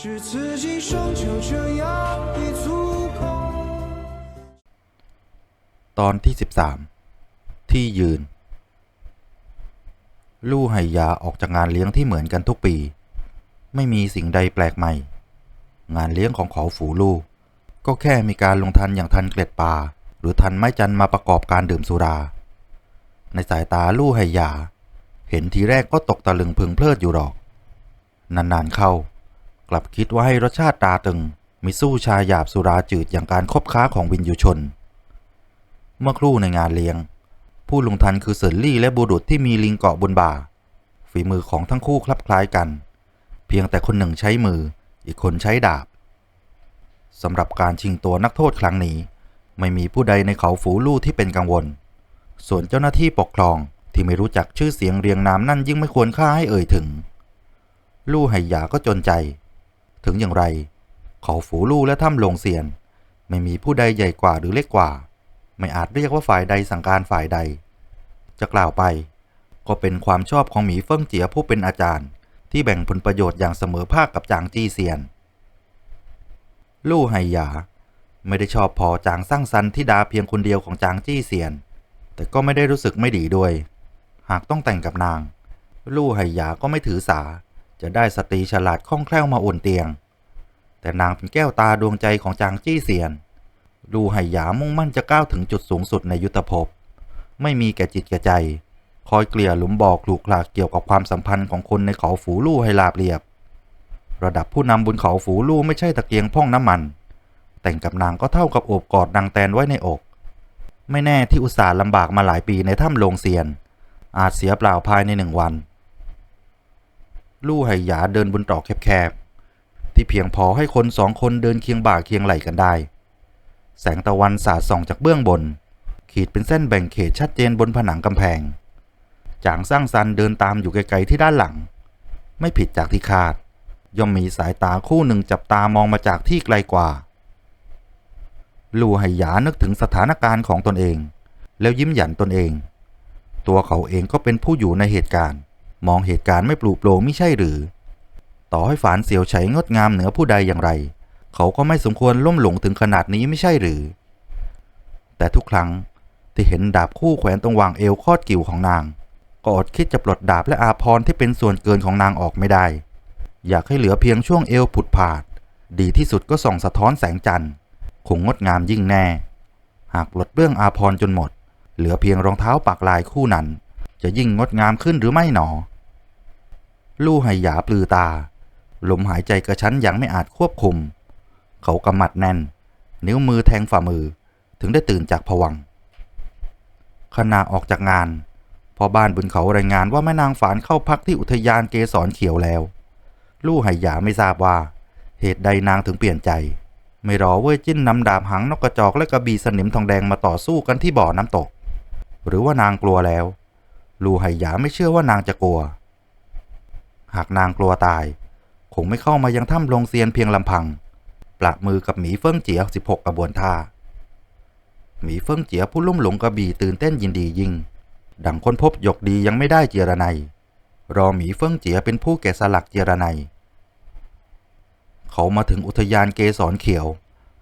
ตอนที่ 13 ที่ยืน ลู่ไหยาออกจากงานเลี้ยงที่เหมือนกันทุกปี ไม่มีสิ่งใดแปลกใหม่ งานเลี้ยงของเขาฝูลู่ก็แค่มีการลงทันอย่างทันเกล็ดปลาหรือทันไม้จันมาประกอบการดื่มสุรา ในสายตาลู่ไหยา เห็นทีแรกก็ตกตะลึงพึงเพลิดอยู่หรอก นานๆเข้า กลับคิดว่าให้รสชาติตาตึงมีสู้ชาหยาบสุราจืดอย่างการคบค้าของวินยูชน เมื่อครู่ในงานเลี้ยง ผู้ลงทันคือเซินลี่และบูดุษที่มีลิงเกาะบนบ่า ฝีมือของทั้งคู่คลับคล้ายกัน เพียงแต่คนหนึ่งใช้มือ อีกคนใช้ดาบสำหรับการชิงตัวนักโทษครั้งนี้ ไม่มีผู้ใดในเขาฝูลู่ที่เป็นกังวล ส่วนเจ้าหน้าที่ปกครองที่ไม่รู้จักชื่อเสียงเรียงนามนั่นยิ่งไม่ควรค่าให้เอ่ยถึง ลู่ไหหยาก็จนใจ ถึงอย่างไร เขาฝูลู่และถ้ำลงเซียน ไม่มีผู้ใดใหญ่กว่าหรือเล็กกว่า ไม่อาจเรียกว่าฝ่ายใดสั่งการฝ่ายใด จะกล่าวไป ก็เป็นความชอบของหมีเฟิ่งเจียผู้เป็นอาจารย์ ที่แบ่งผลประโยชน์อย่างเสมอภาคกับจางจี้เซียน ลู่ไหหยา ไม่ได้ชอบพอจางสร้างซันที่ดาเพียงคนเดียวของจางจี้เซียน แต่ก็ไม่ได้รู้สึกไม่ดีด้วย หากต้องแต่งกับนาง ลู่ไหหยาก็ไม่ถือสา จะได้สตรีฉลาดคล่องแคล่วมาอุ่นเตียง แต่นางเป็นแก้วตาดวงใจของจางจี้เซียน ดูไหหยามุ่งมั่นจะก้าวถึงจุดสูงสุดในยุทธภพ ไม่มีแก่จิตแก่ใจ คอยเกลี่ยหลุมบ่อคลูกคลากเกี่ยวกับความสัมพันธ์ของคนในเขาฝูลู่ให้ราบเรียบ ระดับผู้นำบนเขาฝูลู่ไม่ใช่ตะเกียงพ่องน้ำมัน แต่งกับนางก็เท่ากับโอบกอดนางแตนไว้ในอก ไม่แน่ที่อุตส่าห์ลำบากมาหลายปีในถ้ำโลงเซียน อาจเสียเปล่าภายในหนึ่งวัน ลู่ไหหยาเดินบนตรอกแคบๆ ที่เพียงพอให้คนสองคนเดินเคียงบ่าเคียงไหล่กันได้ แสงตะวันสาดส่องจากเบื้องบน ขีดเป็นเส้นแบ่งเขตชัดเจนบนผนังกำแพง จางสร้างซันเดินตามอยู่ไกลๆที่ด้านหลัง ไม่ผิดจากที่คาด ย่อมมีสายตาคู่หนึ่งจับตามองมาจากที่ไกลกว่า ลู่ไหหยานึกถึงสถานการณ์ของตนเอง แล้วยิ้มหยันตนเอง ตัวเขาเองก็เป็นผู้อยู่ในเหตุการณ์ มองเหตุการณ์ไม่ปลุกโปร่งไม่ใช่หรือ ต่อให้ฝานเสียวไฉงดงามเหนือผู้ใดอย่างไร เขาก็ไม่สมควรล่มหลงถึงขนาดนี้ไม่ใช่หรือ แต่ทุกครั้งที่เห็นดาบคู่แขวนตรงวางเอวคอดกิ่วของนาง ก็อดคิดจะปลดดาบและอาพรที่เป็นส่วนเกินของนางออกไม่ได้ อยากให้เหลือเพียงช่วงเอวผุดผาด ดีที่สุดก็ส่องสะท้อนแสงจันทร์คงงดงามยิ่งแน่ หากปลดเรื่องอาพรจนหมด เหลือเพียงรองเท้าปักลายคู่นั้น จะยิ่งงดงามขึ้นหรือไม่หนอ ลู่ไหหยาปลือตา ลมหายใจกระชั้นอย่างไม่อาจควบคุม เขากำมัดแน่น นิ้วมือแทงฝ่ามือถึงได้ตื่นจากผวังขณะออกจากงานพอบ้านบนเขารายงานว่าแม่นางฝานเข้าพักที่อุทยานเกสรเขียวแล้ว ลู่ไหหยาไม่ทราบว่า เหตุใดนางถึงเปลี่ยนใจ ไม่รอเว่ยจิ้นนำดาบหางนกกระจอกและกระบี่สนิมทองแดงมาต่อสู้กันที่บ่อน้ำตก หรือว่านางกลัวแล้ว ลู่ไหหยาไม่เชื่อว่านางจะกลัว หากนางกลัวตาย คงไม่เข้ามายังถ้ำลงเซียนเพียงลำพัง ปละมือกับหมีเฟิ่งเจียสิบหกกระบวนท่า หมีเฟิ่งเจียผู้ลุ่มหลงกระบี่ตื่นเต้นยินดียิ่ง ดังค้นพบหยกดียังไม่ได้เจรไนรอหมีเฟิ่งเจียเป็นผู้แกะสลักเจรไนเขามาถึงอุทยานเกสรเขียว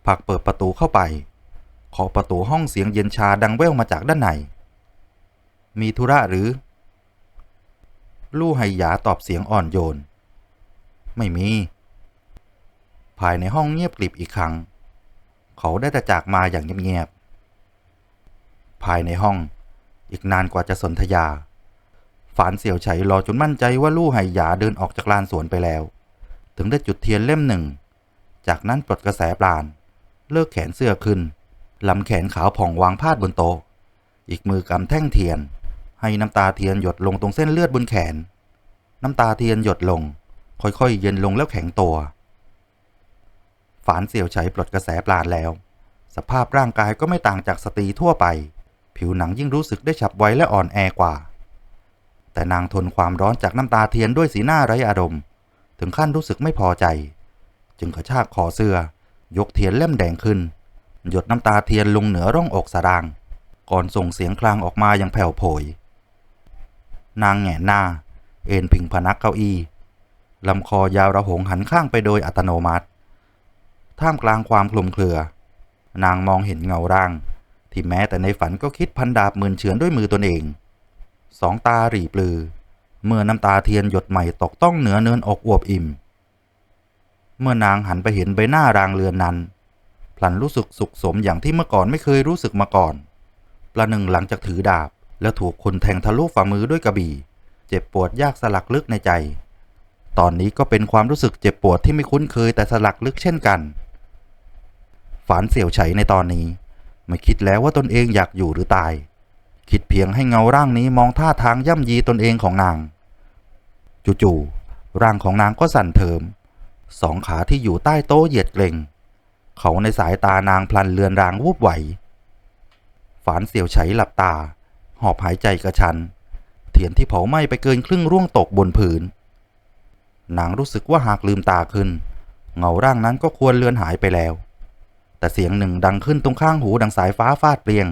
ผักเปิดประตูเข้าไปเคาะประตูห้องเสียงเย็นชาดังแว่วมาจากด้านใน มีธุระหรือ ลู่ไหหยาตอบเสียงอ่อนโยน ไม่มี ภายในห้องเงียบกริบอีกครั้ง เขาได้แต่จากมาอย่างเงียบๆภายในห้องอีกนานกว่าจะสนธยา ฝานเสี่ยวไฉรอจนมั่นใจว่าลู่ไหหยาเดินออกจากลานสวนไปแล้ว ถึงได้จุดเทียนเล่มหนึ่ง จากนั้นปลดกระแสปราณ เลิกแขนเสื้อขึ้นลำแขนขาวผ่องวางพาดบนโต๊ะ อีกมือกำแท่งเทียน ให้น้ำตาเทียนหยดลงตรงเส้นเลือดบนแขน น้ำตาเทียนหยดลง ค่อยๆ เย็นลงแล้วแข็งตัว ฝานเสี่ยวไฉปลดกระแสปราณแล้ว สภาพร่างกายก็ไม่ต่างจากสตรีทั่วไป ผิวหนังยิ่งรู้สึกได้ฉับไวและอ่อนแอกว่า แต่นางทนความร้อนจากน้ำตาเทียนด้วยสีหน้าไร้อารมณ์ ถึงขั้นรู้สึกไม่พอใจ จึงกระชากคอเสื้อ ยกเทียนเล่มแดงขึ้น หยดน้ำตาเทียนลงเหนือร่องอกสาราง ก่อนส่งเสียงคลางออกมาอย่างแผ่วโผย นางแหงหน้า เอ็นพิงพนักเก้าอี้ลำคอยาวระหงหันข้างไปโดยอัตโนมัติ ท่ามกลางความคลุมเครือ นางมองเห็นเงาร่าง ที่แม้แต่ในฝันก็คิดพันดาบหมื่นเฉือนด้วยมือตนเอง สองตาหรีปลือ เมื่อน้ำตาเทียนหยดใหม่ตกต้องเหนือเนินอกอวบอิ่ม เมื่อนางหันไปเห็นใบหน้ารางเรือนนั้น พลันรู้สึกสุขสมอย่างที่เมื่อก่อนไม่เคยรู้สึกมาก่อน ประหนึ่งหลังจากถือดาบ แล้วถูกคนแทงทะลุฝ่ามือด้วยกระบี่ เจ็บปวดยากสลักลึกในใจ ตอนนี้ก็เป็นความรู้สึกเจ็บปวดที่ไม่คุ้นเคยแต่สลักลึกเช่นกัน ฝานเสี่ยวไฉในตอนนี้ ไม่คิดแล้วว่าตนเองอยากอยู่หรือตาย คิดเพียงให้เงาร่างนี้มองท่าทางย่ำยีตนเองของนาง จู่ๆร่างของนางก็สั่นเทิมสองขาที่อยู่ใต้โต๊ะเหยียดเกรงเขาในสายตานางพลันเลือนรางวูบไหว ฝานเสี่ยวไฉหลับตา หอบหายใจกระชันเทียนที่เผาไหม้ไปเกินครึ่งร่วงตกบนผืนนางรู้สึกว่าหากลืมตาขึ้น เงาร่างนั้นก็ควรเลือนหายไปแล้ว แต่เสียงหนึ่งดังขึ้นตรงข้างหูดังสายฟ้าฟาดเปรียง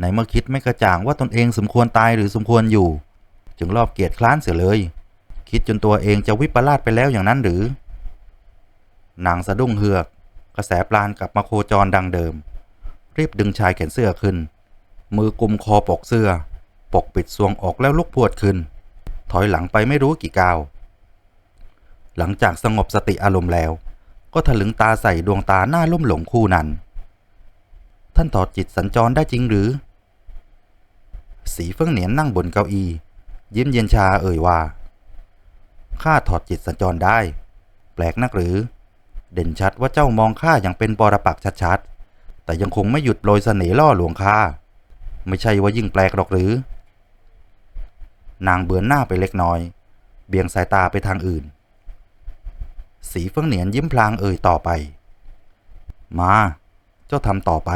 ในเมื่อคิดไม่กระจ่างว่าตนเองสมควรตายหรือสมควรอยู่ จึงรอบเกียรติคล้านเสียเลย คิดจนตัวเองจะวิปลาสไปแล้วอย่างนั้นหรือนางสะดุ้งเฮือก กระแสปลานกลับมาโคจรดังเดิม รีบดึงชายแขนเสื้อขึ้น มือกุมคอปกเสื้อ ปกปิดซวงออกแล้วลุกพวดขึ้น ถอยหลังไปไม่รู้กี่ก้าว หลังจากสงบสติอารมณ์แล้ว ก็ถลึงตาใส่ดวงตาหน้าลุ่มหลงคู่นั้น ท่านถอดจิตสัญจรได้จริงหรือ สีเฟิ่งเหนียนนั่งบนเก้าอี้ยิ้มเย็นชาเอ่ยว่าข้าถอดจิตสัญจรได้ แปลกนักหรือ เด่นชัดว่าเจ้ามองข้าอย่างเป็นปรปักษ์ชัดๆแต่ยังคงไม่หยุดโปรยเสน่ห์ล่อลวงข้า ไม่ใช่ว่ายิ่งแปลกหรอกหรือ นางเบือนหน้าไปเล็กน้อย เบี่ยงสายตาไปทางอื่น สีเฟิงเหนียนยิ้มพลางเอ่ยต่อไป มา เจ้าทำต่อไป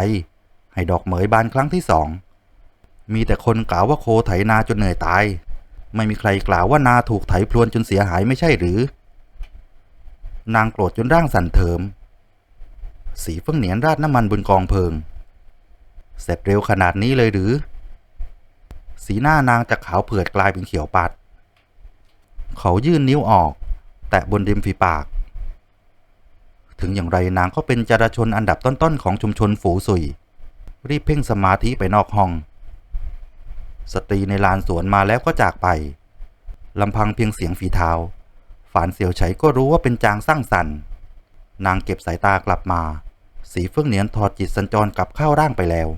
ให้ดอกเหมยบานครั้งที่สอง มีแต่คนกล่าวว่าโคไถนาจนเหนื่อยตาย ไม่มีใครกล่าวว่านาถูกไถพลวนจนเสียหายไม่ใช่หรือ นางโกรธจนร่างสั่นเทิม สีเฟิงเหนียนราดน้ำมันบนกองเพลิง เสร็จเร็วขนาดนี้เลยหรือ สีหน้านางจากขาวเผือดกลายเป็นเขียวปัด เขายื่นนิ้วออก แตะบนริมฝีปาก ถึงอย่างไรนางก็เป็นจราชนอันดับต้นๆของชุมชนฝูสุย รีบเพ่งสมาธิไปนอกห้อง สตรีในลานสวนมาแล้วก็จากไปลำพังเพียงเสียงฝีเท้าฝานเสียวไฉก็รู้ว่าเป็นจางสร้างสรรค์ นางเก็บสายตากลับมา สีเฟื่องเหนียนถอดจิตสัญจรกลับเข้าร่างไปแล้ว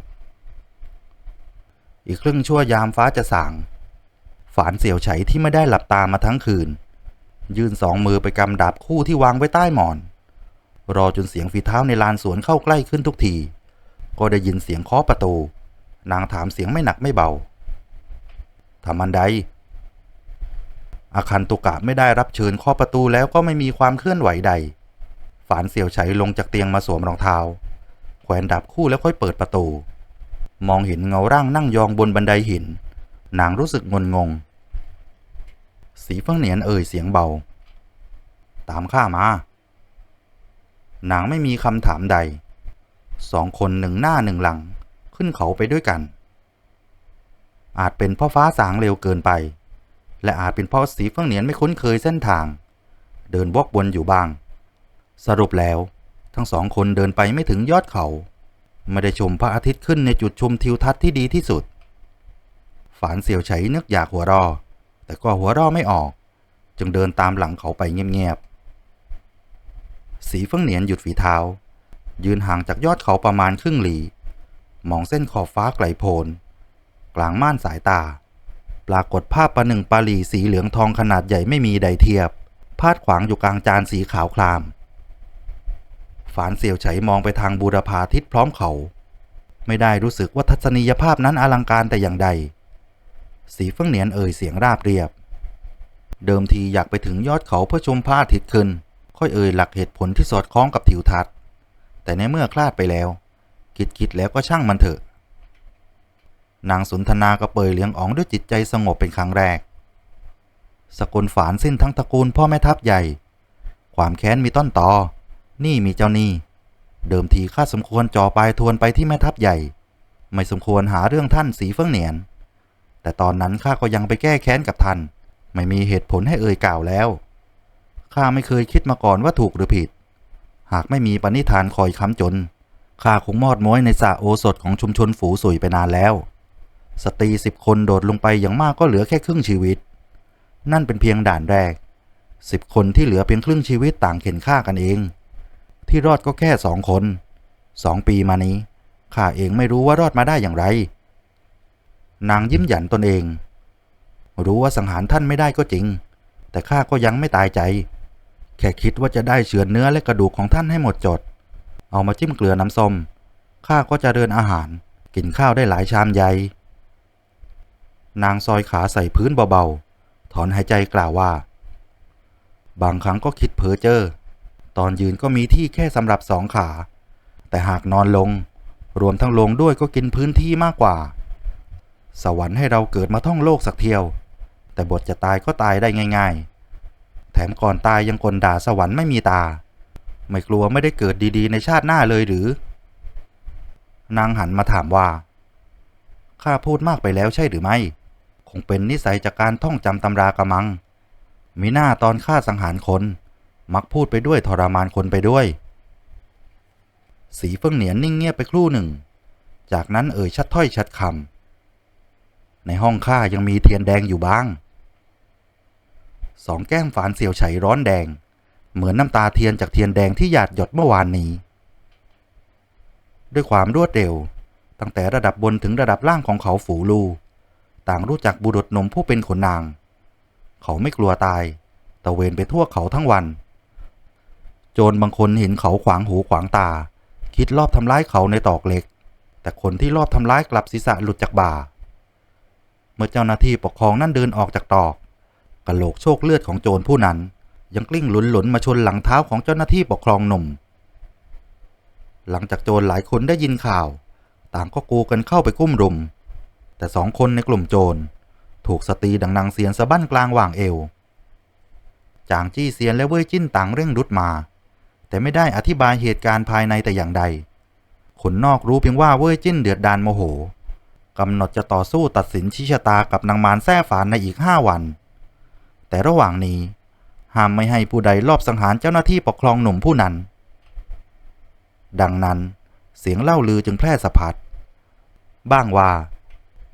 อีกครึ่งชั่วยามฟ้าจะสาง ฝานเสียวไฉที่ไม่ได้หลับตามาทั้งคืน ยื่นสองมือไปกำดาบคู่ที่วางไว้ใต้หมอน รอจนเสียงฝีเท้าในลานสวนเข้าใกล้ขึ้นทุกที ก็ได้ยินเสียงเคาะประตู นางถามเสียงไม่หนักไม่เบาทำอันใดอาคันตุกะไม่ได้รับเชิญเคาะประตูแล้วก็ไม่มีความเคลื่อนไหวใด ฝานเสี่ยวไฉลงจากเตียงมาสวมรองเท้า แขวนดาบคู่แล้วค่อยเปิดประตู มองเห็นเงาร่างนั่งยองบนบันไดหิน นางรู้สึกงนงง สีเฟิงเหนียนเอ่ยเสียงเบา ตามข้ามา นางไม่มีคำถามใด สองคนหนึ่งหน้าหนึ่งหลัง ขึ้นเขาไปด้วยกัน อาจเป็นเพราะฟ้าสางเร็วเกินไป และอาจเป็นเพราะสีเฟืองเหนียนไม่คุ้นเคยเส้นทาง เดินวอกวนอยู่บ้าง สรุปแล้ว ทั้งสองคนเดินไปไม่ถึงยอดเขา ไม่ได้ชมพระอาทิตย์ขึ้นในจุดชมทิวทัศน์ที่ดีที่สุด ฝานเสี่ยวไฉนึกอยากหัวรอ แต่ก็หัวรอไม่ออก จึงเดินตามหลังเขาไปเงียบๆ สีเฟื่งเหนียนหยุดฝีเท้า ยืนห่างจากยอดเขาประมาณครึ่งหลี มองเส้นขอบฟ้าไกลโพ้นกลางม่านสายตา ปรากฏภาพประหนึ่งปาลีสีเหลืองทองขนาดใหญ่ไม่มีใดเทียบ พาดขวางอยู่กลางจานสีขาวคลาม ฝานเสี่ยวไฉมองไปทางบูรพาทิศพร้อมเขา ไม่ได้รู้สึกว่าทัศนียภาพนั้นอลังการแต่อย่างใด สีเฟื่องเหนียนเอ่ยเสียงราบเรียบ เดิมทีอยากไปถึงยอดเขาเพื่อชมพระอาทิตย์ขึ้น ค่อยเอ่ยหลักเหตุผลที่สอดคล้องกับทิวทัศน์ แต่ในเมื่อคลาดไปแล้ว คิดคิดแล้วก็ช่างมันเถอะ นางสนทนากระเปยเลี้ยงอ๋องด้วยจิตใจสงบเป็นครั้งแรก สกุลฝานสิ้นทั้งตระกูลพ่อแม่ทัพใหญ่ ความแค้นมีต้นตอ นี่มีเจ้าหนี้ เดิมทีข้าสมควรจ่อปลายทวนไปที่แม่ทัพใหญ่ ไม่สมควรหาเรื่องท่านสีเฟื่องเหนียน แต่ตอนนั้นข้าก็ยังไปแก้แค้นกับท่าน ไม่มีเหตุผลให้เอ่ยกล่าวแล้ว ข้าไม่เคยคิดมาก่อนว่าถูกหรือผิด หากไม่มีปณิธานคอยค้ำจน ข้าคงมอดม้อยในสระโอสถของชุมชนฝูสุยไปนานแล้ว สตรีสิบคนโดดลงไปอย่างมากก็เหลือแค่ครึ่งชีวิต นั่นเป็นเพียงด่านแรกสิบคนที่เหลือเพียงครึ่งชีวิตต่างเข็นฆ่ากันเอง ที่รอดก็แค่สองคนสองปีมานี้ข้าเองไม่รู้ว่ารอดมาได้อย่างไร นางยิ้มหยันตนเอง รู้ว่าสังหารท่านไม่ได้ก็จริง แต่ข้าก็ยังไม่ตายใจ แค่คิดว่าจะได้เฉือนเนื้อและกระดูกของท่านให้หมดจด เอามาจิ้มเกลือน้ำส้มข้าก็จะเดินอาหาร กินข้าวได้หลายชามใหญ่นางซอยขาใส่พื้นเบาๆ ถอนหายใจกล่าวว่า บางครั้งก็คิดเพ้อเจ้อ ตอนยืนก็มีที่แค่สำหรับสองขา แต่หากนอนลง รวมทั้งลงด้วยก็กินพื้นที่มากกว่า สวรรค์ให้เราเกิดมาท่องโลกสักเที่ยว แต่บทจะตายก็ตายได้ง่าย ๆ แถมก่อนตายยังกลด่าสวรรค์ไม่มีตา ไม่กลัวไม่ได้เกิดดีๆ ในชาติหน้าเลยหรือ นางหันมาถามว่าข้าพูดมากไปแล้วใช่หรือไม่ คงเป็นนิสัยจากการท่องจำตำรากระมัง มีหน้าตอนฆ่าสังหารคน มักพูดไปด้วยทรมานคนไปด้วย สีเฟิงเหนียนนิ่งเงียบไปครู่หนึ่ง จากนั้นเอ่ยชัดถ้อยชัดคำในห้องข้ายังมีเทียนแดงอยู่บ้าง สองแก้มฝานเสียวไฉร้อนแดง เหมือนน้ำตาเทียนจากเทียนแดงที่หยาดหยดเมื่อวานนี้ ด้วยความรวดเร็ว ตั้งแต่ระดับบนถึงระดับล่างของเขาฝูลู ต่างรู้จักบุรุษหนมผู้เป็นขนนาง เขาไม่กลัวตายตะเวนไปทั่วเขาทั้งวัน โจรบางคนเห็นเขาขวางหูขวางตา คิดรอบทำร้ายเขาในตอกเหล็ก แต่คนที่รอบทำร้ายกลับศีรษะหลุดจากบ่า เมื่อเจ้าหน้าที่ปกครองนั่นเดินออกจากตอกกะโหลกโชคเลือดของโจรผู้นั้น ยังกลิ้งหลุนหลุนมาชนหลังเท้าของเจ้าหน้าที่ปกครองหนุ่ม หลังจากโจรหลายคนได้ยินข่าว ต่างก็กูกันเข้าไปกุ้มรุม แต่สองคนในกลุ่มโจร ถูกสตรีดังนางเสียนสะบั้นกลางว่างเอว จางจี้เซียนและเว่ยจิ้นต่างเร่งรุดมา แต่ไม่ได้อธิบายเหตุการณ์ภายในแต่อย่างใด คนนอกรู้เพียงว่าเว่ยจิ้นเดือดดานโมโหกำหนดจะต่อสู้ตัดสินชี้ชะตากับนางมารแท้ฝานในอีกห้าวัน แต่ระหว่างนี้ห้ามไม่ให้ผู้ใดลอบสังหารเจ้าหน้าที่ปกครองหนุ่มผู้นั้น ดังนั้นเสียงเล่าลือจึงแพร่สะพัด บ้างว่า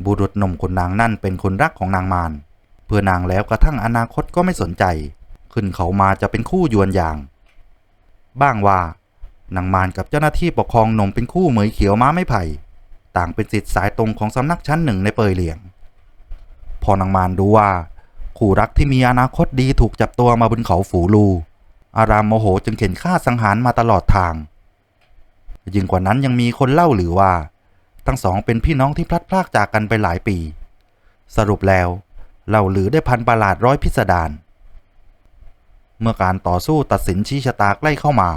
บุรุษหนุ่มคนนางนั่นเป็นคนรักของนางมาร เพื่อนางแล้วกระทั่งอนาคตก็ไม่สนใจ ขึ้นเขามาจะเป็นคู่ยวนอย่าง บ้างว่านางมารกับเจ้าหน้าที่ปกครองหนุ่มเป็นคู่เหมยเขียวม้าไม่ไผ่ ต่างเป็นสิทธิ์สายตรงของสำนักชั้นหนึ่งในเปยเหลียง พอนางมารรู้ว่า คู่รักที่มีอนาคตดีถูกจับตัวมาบนเขาฝูลู อารามโมโหจึงเข็นฆ่าสังหารมาตลอดทาง ยิ่งกว่านั้นยังมีคนเล่าหรือว่า ทั้งสองเป็นพี่น้องที่พลัดพรากจากกันไปหลายปี สรุปแล้วเล่าหรือได้พันประหลาดร้อยพิสดาร เมื่อการต่อสู้ตัดสินชี้ชะตาใกล้เข้ามา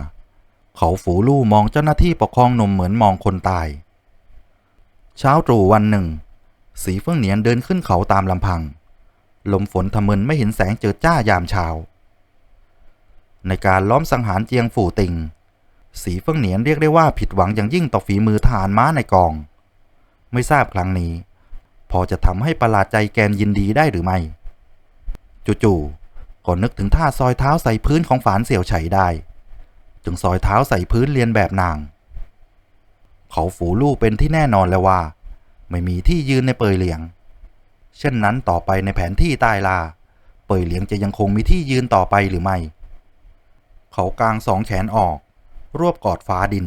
เขาฝูลู่มองเจ้าหน้าที่ปกครองหนุ่มเหมือนมองคนตาย เช้าตรู่วันหนึ่ง สีเฟื่องเหนียนเดินขึ้นเขาตามลำพัง ลมฝนทะมึนไม่เห็นแสงเจิดจ้ายามเช้า ในการล้อมสังหารเจียงฝูติง สีเฟิงเหนียนเรียกได้ว่าผิดหวังอย่างยิ่งต่อฝีมือทหารม้าในกอง ไม่ทราบครั้งนี้ พอจะทำให้ประหลาดใจแกนยินดีได้หรือไม่ จู่ๆ ก็นึกถึงท่าซอยเท้าใส่พื้นของฝานเสี่ยวไฉได้ จึงซอยเท้าใส่พื้นเรียนแบบนาง เขาฝูลู่เป็นที่แน่นอนแล้วว่า ไม่มีที่ยืนในเปยเหลียง เช่นนั้นต่อไปในแผนที่ใต้ลา เปยเหลียงจะยังคงมีที่ยืนต่อไปหรือไม่ เขากางสองแขนออก รวบกอดฟ้าดิน